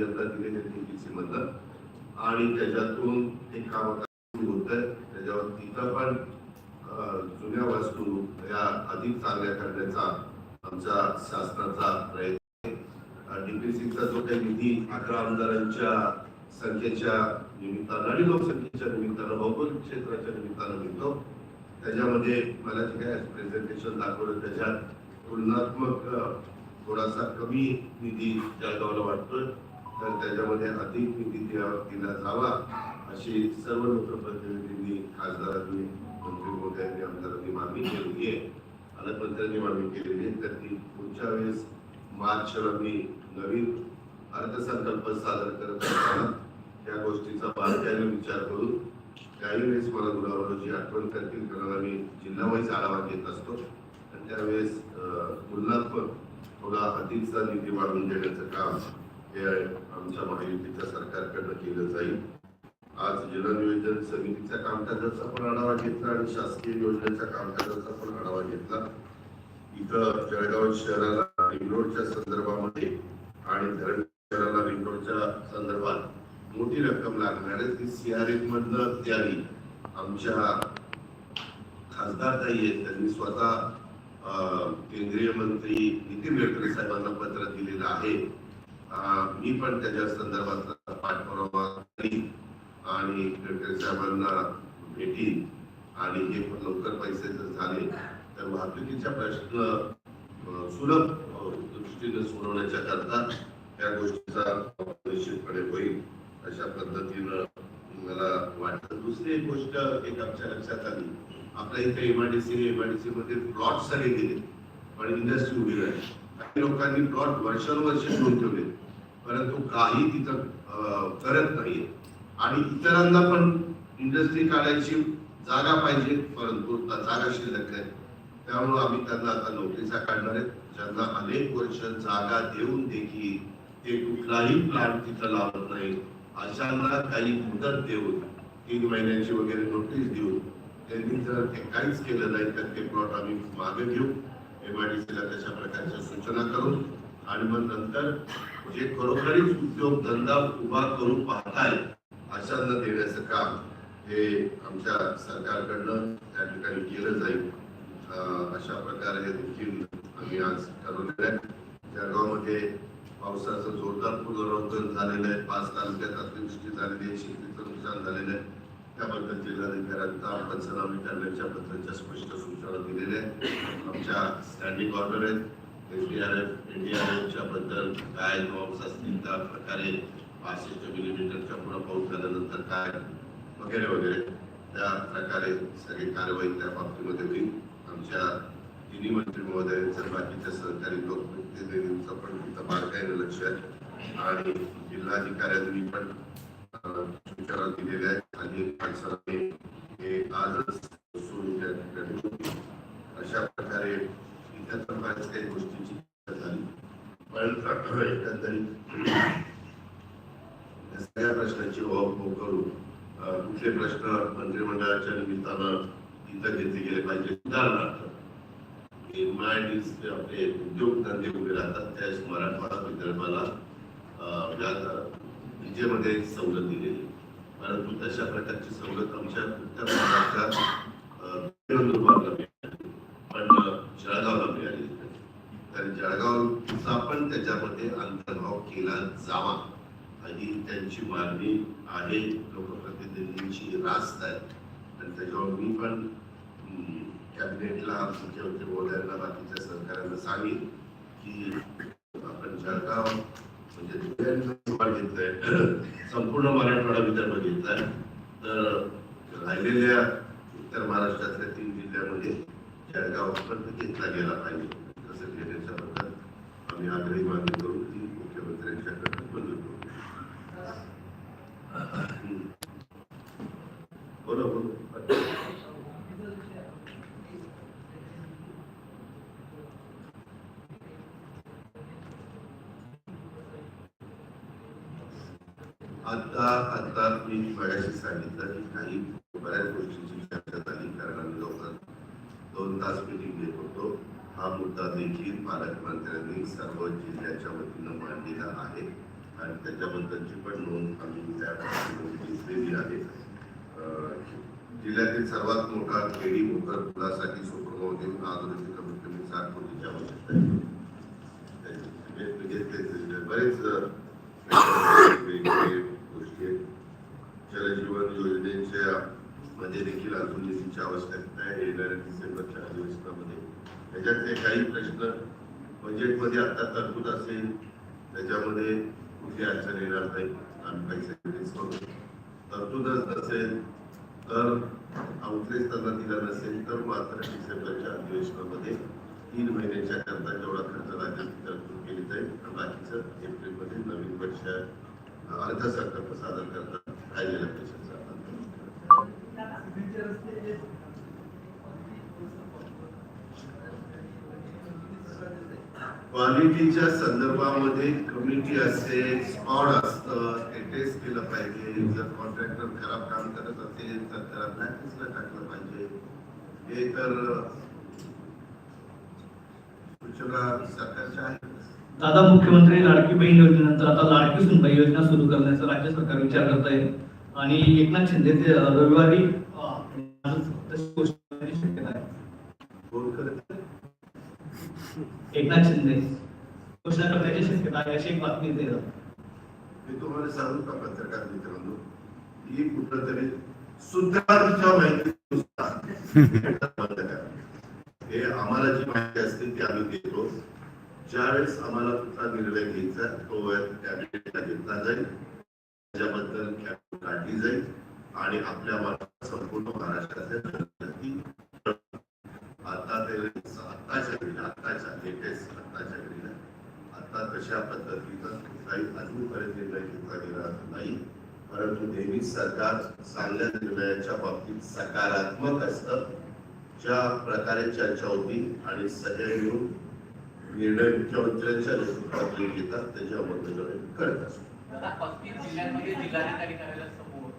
यंदा दिलेले डीपीसी मधलं आणि त्याच्यातून ते काम होत आहे. त्याच्यावर तिथं पण जुन्या वस्तू या अधिक चांगल्या करण्याचा आमचा शासनाचा प्रयत्न डीपीसीचा जो काही निधी अकरा आमदारांच्या संख्येच्या निमित्तानं आणि लोकसंख्येच्या निमित्तानं भौगोलिक क्षेत्राच्या निमित्तानं मिळतो. त्याच्यामध्ये मला जे काय प्रेझेंटेशन दाखवलं त्याच्यात तुलनात्मक थोडासा कमी निधी जळगावला वाटतोय. तर त्याच्यामध्ये अधिक निधी द्या- दिला जावा अशी सर्व लोकप्रतिनिधींनी खासदारांनी मंत्री महोदयांनी आमदारांनी मागणी केलेली आहे. पालकमंत्र्यांनी मागणी केलेली आहे. तर ती पुढच्या वेळेस मार्चला मी नवीन अर्थसंकल्प सादर करत असताना त्या गोष्टीचा बारकाईने विचार करून काही वेळेस मला गुलाबरावची आठवण करतील. कारण आम्ही जिल्हावाईज आढावा घेत असतो. आणि त्यावेळेस तुलनात्मक थोडा अधिकचा निधी वाढवून देण्याचं काम हे आमच्या महायुतीच्या सरकारकडनं केलं जाईल. आज जलनियोजन समितीच्या कामकाजाचा पण आढावा घेतला आणि शासकीय योजनेच्या कामकाजाचा पण आढावा घेतला. इथं जळगाव शहराला रिंग रोडच्या संदर्भामध्ये आणि धरण शहराला रिंग रोडच्या संदर्भात मोठी रक्कम लागणार आहे. ती सीआरएफ मधनं द्यावी. आमच्या खासदार ताई आहेत. त्यांनी स्वतः केंद्रीय मंत्री नितीन गडकरी साहेबांना पत्र दिलेलं आहे. मी पण त्याच्या संदर्भातला पाठपुरावा करीन आणि गडकरी साहेबांना भेटीन आणि हे पण लवकर पैसे जर झाले तर वाहतुकीचा प्रश्न सुलभ दृष्टीने सोडवण्याच्या करता त्या गोष्टीचा निश्चितपणे होईल अशा पद्धतीनं मला वाटतं. दुसरी एक गोष्ट एक आमच्या लक्षात आली. आपल्या इथे एमआयडीसी एमआयडीसी मध्ये प्लॉट सगळे गेले पण इंडस्ट्री उभी राहिली. काही लोकांनी प्लॉट वर्षानुवर्ष ठेवून ठेवले. परंतु काही तिथं करत नाही आणि इतरांना पण इंडस्ट्री काढायची जागा पाहिजे परंतु जागा शिल्लक आहे. त्यामुळे आम्ही त्यांना आता नोकरीचा काढणार आहेत. ज्यांना अनेक वर्ष जागा देऊन देखील ते कुठलाही प्लांट तिथं लावत नाही अशांना काही मुदत देऊन तीन महिन्याची वगैरे नोटीस देऊन त्यांनी जर ते काहीच केलं नाही तर ते प्लॉट आम्ही मागे घेऊ. एमआयडीसीला तशा प्रकारच्या सूचना करू आणि मग नंतर जे खरोखरीच उद्योग धंदा उभा करून पाहताय अशांना देण्याचं काम हे आमच्या सरकारकडनं त्या ठिकाणी केलं जाईल. अशा प्रकारे हे देखील आम्ही आज ठरवलेलं आहे. जळगावमध्ये पावसाचं जोरदार पुनरावलोकन झालेलं आहे. पाच तालुक्यात अतिवृष्टी झालेली आहे. शेतीचं नुकसान झालेलं आहे. त्याबद्दल जिल्हाधिकाऱ्यांचा पंचनामे करण्याच्या बद्दलच्या स्पष्ट सूचना दिलेल्या आहेत. आमच्या स्टँडिंग ऑर्डर आहेत. एनडीआरएफ एनडीआरएफच्या बद्दल काय नॉर्म्स असतील त्या प्रकारे पाचशे मिलीमीटरच्या पुढे पाऊस झाल्यानंतर काय वगैरे वगैरे त्या प्रकारे सगळी कारवाई त्या बाबतीमध्ये होईल. आमच्या तिन्ही मंत्री महोदयांचं बाकीच्या सहकारी लोकप्रतिनिधींचं पण तिथं बारकाईनं लक्ष आहे. आणि जिल्हाधिकाऱ्यांनी पण सूचना दिलेल्या आहेत. आणि माणसाने हे आजच सुरू त्या ठिकाणी अशा प्रकारे इथं बऱ्याच काही गोष्टीची झाली. पण एकंदरीत. सगळ्या प्रश्नांची ओळख करून कुठले प्रश्न मंत्रिमंडळाच्या निमित्तानं तिथं घेतले गेले पाहिजे. उदाहरणार्थ आपले उद्योगधंदे उभे राहतात त्यास मराठवाडा विदर्भाला विजेमध्ये सवलत दिलेली. परंतु तशा प्रकारची सवलत आमच्या उत्तर भागाच्या अं, नंदुरबारला मिळाली पण अं, जळगावला मिळाली नाही. तर जळगावचा पण त्याच्यामध्ये अंतर्भाव केला जावा ही त्यांची मागणी आहे लोकप्रतिनिधींची रास्त आहे. आणि त्याच्यावर मी पण कॅबिनेटला मुख्यमंत्री महोदयांना बाकीच्या सरकारांना सांगेन की आपण जळगाव म्हणजे घेतलंय संपूर्ण मराठवाडा विदर्भ घेतलाय. तर राहिलेल्या उत्तर महाराष्ट्रातल्या तीन जिल्ह्यामध्ये जळगाव पण घेतला गेला पाहिजे. तसं घेण्याच्याबद्दल आम्ही आग्रही मागणी करू ती मुख्यमंत्र्यांच्याकडे मंजूर करू हम्म. बोला बोला आता आता मी मगाशी सांगितलं की काही बऱ्याच गोष्टींची चर्चा झाली कारण आम्ही लवकर दोन तास मिटिंग घेत होतो हा मुद्दा देखील पालकमंत्र्यांनी सर्व जिल्ह्याच्या वतीनं मांडलेला आहे आणि त्याच्याबद्दलची पण नोंद आम्ही त्या घेतलेली आहे जिल्ह्यातील सर्वात मोठा खेडी भोकर पुलासाठी सुप्रमोदी आज कमीत कमी सात कोटीच्या आवश्यकता बरेच अं, वेगवेगळे गोष्टी आहेत जलजीवन योजनेच्या मध्ये देखील अजून निधीची आवश्यकता आहे. येणाऱ्या डिसेंबरच्या अधिवेशनामध्ये. त्याच्यातले काही प्रश्न बजेटमध्ये आता तरतूद असेल त्याच्यामध्ये कुठली अडचण येणार नाही आणि काही तरतूदच नसेल तर आउटलेस त्यांना दिला नसेल तर मात्र डिसेंबरच्या अधिवेशनामध्ये तीन महिन्याच्या करता जेवढा खर्च लागेल तरतूद केली जाईल. आणि बाकीचं एप्रिलमध्ये नवीन वर्ष अर्थसंकल्प सादर पैशाचा क्वालिटीच्या संदर्भामध्ये कमिटी असेल स्पॉट असतं, ते टेस्ट केलं पाहिजे. जर कॉन्ट्रॅक्टर खराब काम करत असेल, तर त्याला प्रॅक्टिसला टाकलं पाहिजे. हे तर, सूचना सरकारच्या आहेत. दादा, मुख्यमंत्री लाडकी बहीण योजनेनंतर आता लाडकी सुनबाई योजना सुरू करण्याचा राज्य सरकार विचार करत आहे आणि एकनाथ शिंदे ते रविवारी एकनाथ शिंदे. घोषणा करण्याची शक्यता आहे अशी एक बातमी येते मी तुम्हाला सांगू का पत्रकार मित्रांनो ही कुठंतरी सूत्रांच्या माहिती हे आम्हाला जी माहिती असते ती आम्ही देतो. ज्यावेळेस आम्हाला कुठला निर्णय घ्यायचा तो कॅबिनेटला घेतला जाईल. त्याच्याबद्दल कॅबिनेट काढली जाईल आणि आपल्या संपूर्ण महाराष्ट्रातल्या आता ते आत्ताच्या आत्ताच्या लेटेस्ट आत्ताच्या आता तशा पद्धतीचा काही अजूनपर्यंत निर्णय घेतला गेला नाही. परंतु नेहमी सरकार चांगल्या निर्णयाच्या बाबतीत सकारात्मक असतं. ज्या प्रकारे चर्चा होती आणि सगळे मिळून निर्णय मुख्यमंत्र्यांच्या नेतृत्वात घेतात त्याच्या करत असतो. आता पस्तीस जिल्ह्यांमध्ये जिल्हाधिकारी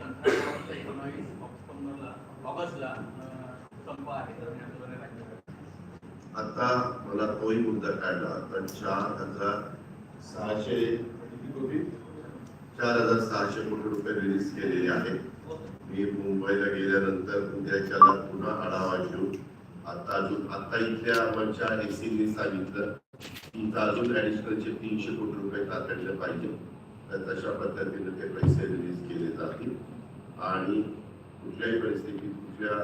तंत्रज्ञानाचा एकोणावीस ऑक्टोबरला ऑगस्टला संप आहे आता मला तोही मुद्दा काढला आता चार हजार सहाशे कोटी? चार हजार सहाशे कोटी रुपये रिलीज केलेले आहेत. मी मुंबईला गेल्यानंतर उद्याच्याला पुन्हा आढावा घेऊ. आता अजून आता इथल्या आमच्या एसीने सांगितलं की इथं अजून ऍडिशनलचे तीनशे कोटी रुपये तातडले पाहिजे. तशा पद्धतीने ते पैसे रिलीज केले जातील. आणि कुठल्याही परिस्थितीत कुठल्या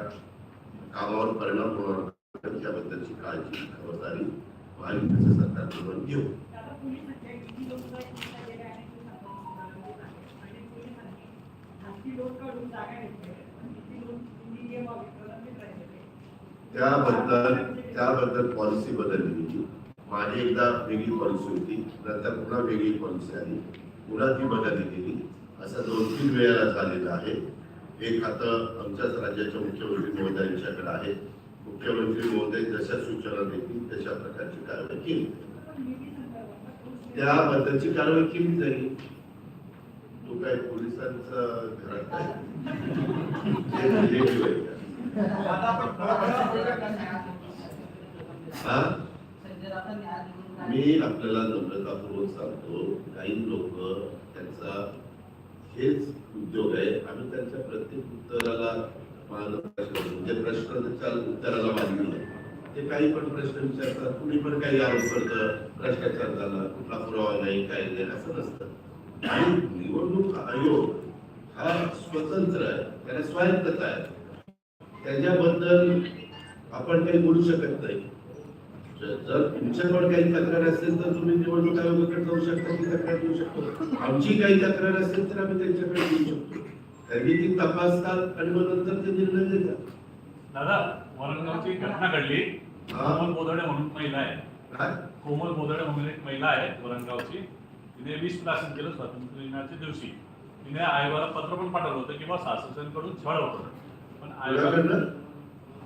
कामावर परिणाम होणार याबद्दलची काळजी खबरदारी महायुतीचं सरकारकडून घेऊ. त्याबद्दल त्याबद्दल पॉलिसी बदलली माझी एकदा वेगळी पॉलिसी होती. नंतर पुन्हा वेगळी पॉलिसी आली. पुन्हा ती बदलली गेली असं दोन तीन वेळेला झालेलं आहे. हे खातं आमच्याच राज्याच्या मुख्यमंत्री महोदयांच्याकडे आहे. मुख्यमंत्री महोदय जशा सूचना देतील तशा प्रकारची कारवाई केली. त्याबद्दलची कारवाई केली जाईल तो काय पोलिसांचं घरात काय? हे मी आपल्याला नम्रतापूर्वक सांगतो काही लोक त्यांचा हेच उद्योग आहे आम्ही त्यांच्या प्रत्येक उत्तराला मान म्हणजे प्रश्न म्हणजे प्रश्नाच्या उत्तराला मानली ते काही पण प्रश्न विचारतात कुणी पण काही आरोप करतं भ्रष्टाचार झाला कुठला पुरावा नाही काही नाही असं नसतं. आणि निवडणूक आयोग हा स्वतंत्र आहे त्याला स्वायत्तता आहे. त्याच्याबद्दल आपण काही बोलू शकत नाही. जर तुमच्याकडे काही तक्रार असेल तर तुम्ही निवडणूक आयोगाकडे जाऊ शकता ती तक्रार देऊ शकतो. आमची काही तक्रार असेल तर आम्ही त्यांच्याकडे देऊ शकतो. त्यांनी ती तपासतात आणि मग नंतर ते निर्णय देतात. दादा वरणगावची घटना घडली. कोमल बोदडे म्हणून महिला आहे. कोमल बोदडे म्हणून एक महिला आहे वरणगावची. तिने वीस प्राशन केलं स्वातंत्र्य दिनाच्या दिवशी. तिने आयोगाला पत्र पण पाठवलं होतं किंवा सासूसांकडून छळ होतं. पण आयोगाकडनं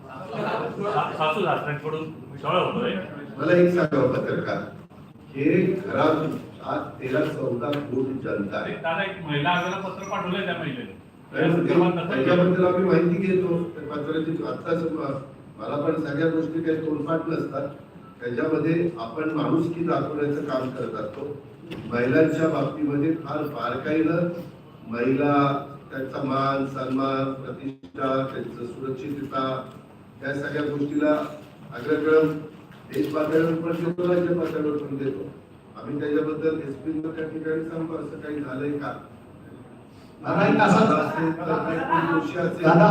सासू सासऱ्यांकडून छळ होतोय मला एक सांगा पत्रकार. हे घरात आज तेरा चौदा कोटी जनता आहे एक महिला पत्र पाठवलंय त्या महिलेने. त्याच्याबद्दल आम्ही माहिती घेतो. त्या पत्राची आत्ताच मला पण सगळ्या गोष्टी काही तोंडपाठ नसतात. त्याच्यामध्ये आपण माणुसकी दाखवण्याचं काम करत असतो. महिलांच्या बाबतीमध्ये फार बारकाईनं महिला त्यांचा मान सन्मान प्रतिष्ठा त्यांचं सुरक्षितता या सगळ्या गोष्टीला अग्रक्रम देश पातळीवर पण देतो राज्य पातळीवर पण देतो. आम्ही त्याच्याबद्दल एसपी त्या ठिकाणी सांगू असं काही झालंय का? दादा,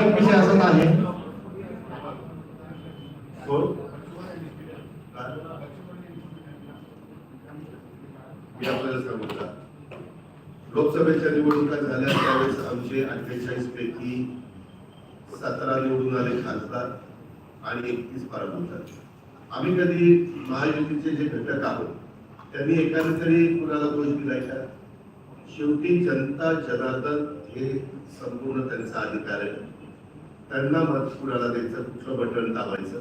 एक विषय आहे? मी आपल्याला सांगू का? लोकसभेच्या निवडणुका झाल्या त्यावेळेस आमचे अठ्ठेचाळीस पैकी सतरा निवडून आले खासदार आणि एकतीस पराभूत झाले आम्ही कधी महायुतीचे जे घटक आहोत त्यांनी एकाने तरी कुणाला दोष दिलाय का? शेवटी जनता जनार्दन हे संपूर्ण त्यांचा अधिकार आहे. त्यांना मत कुणाला द्यायचं? कुठलं बटन दाबायचं?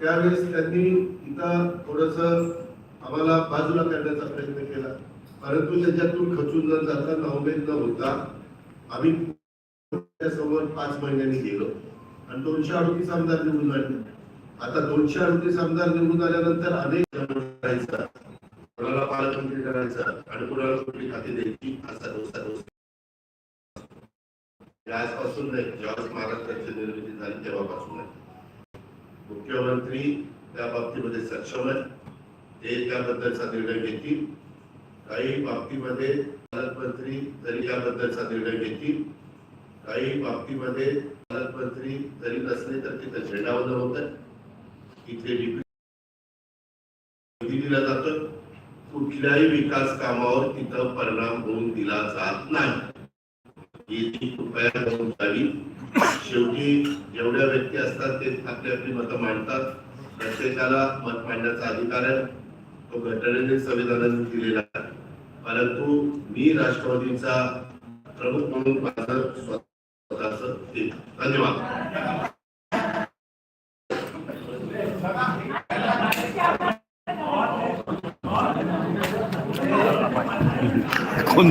त्यावेळेस त्यांनी इथं थोडस आम्हाला बाजूला करण्याचा प्रयत्न केला. परंतु त्याच्यातून खचून न जाता नवमेद न होता आम्ही समोर पाच महिन्यांनी गेलो. आणि दोनशे अडतीस आमदार निवडून आले. आता दोनशे अडतीस आमदार निवडून आल्यानंतर अनेक करायचा कोणाला पालकमंत्री करायचा आणि कोणाला कुठली खाती द्यायची असा डोसा डोसा आजपासून नाही ज्यावेळेस महाराष्ट्राची निर्मिती झाली तेव्हापासून मुख्यमंत्री त्या बाबतीमध्ये सक्षम आहे ते त्याबद्दलचा निर्णय घेतील. काही बाबतीमध्ये पालकमंत्री जरी याबद्दलचा निर्णय घेतील काही बाबतीमध्ये पालकमंत्री जरी नसले तर तिथं झेंडावलं होत इथे दिला जातो कुठल्याही विकास कामावर तिथं परिणाम होऊन दिला जात नाही. ही कृपया होऊन द्यावी शेवटी जेवढ्या व्यक्ती असतात ते आपली आपली मतं मांडतात. प्रत्येकाला मत मांडण्याचा अधिकार आहे. तो घटनेने संविधानाने दिलेला आहे. परंतु मी राष्ट्रवादीचा प्रमुख म्हणून माझं स्वतःच धन्यवाद. कोण?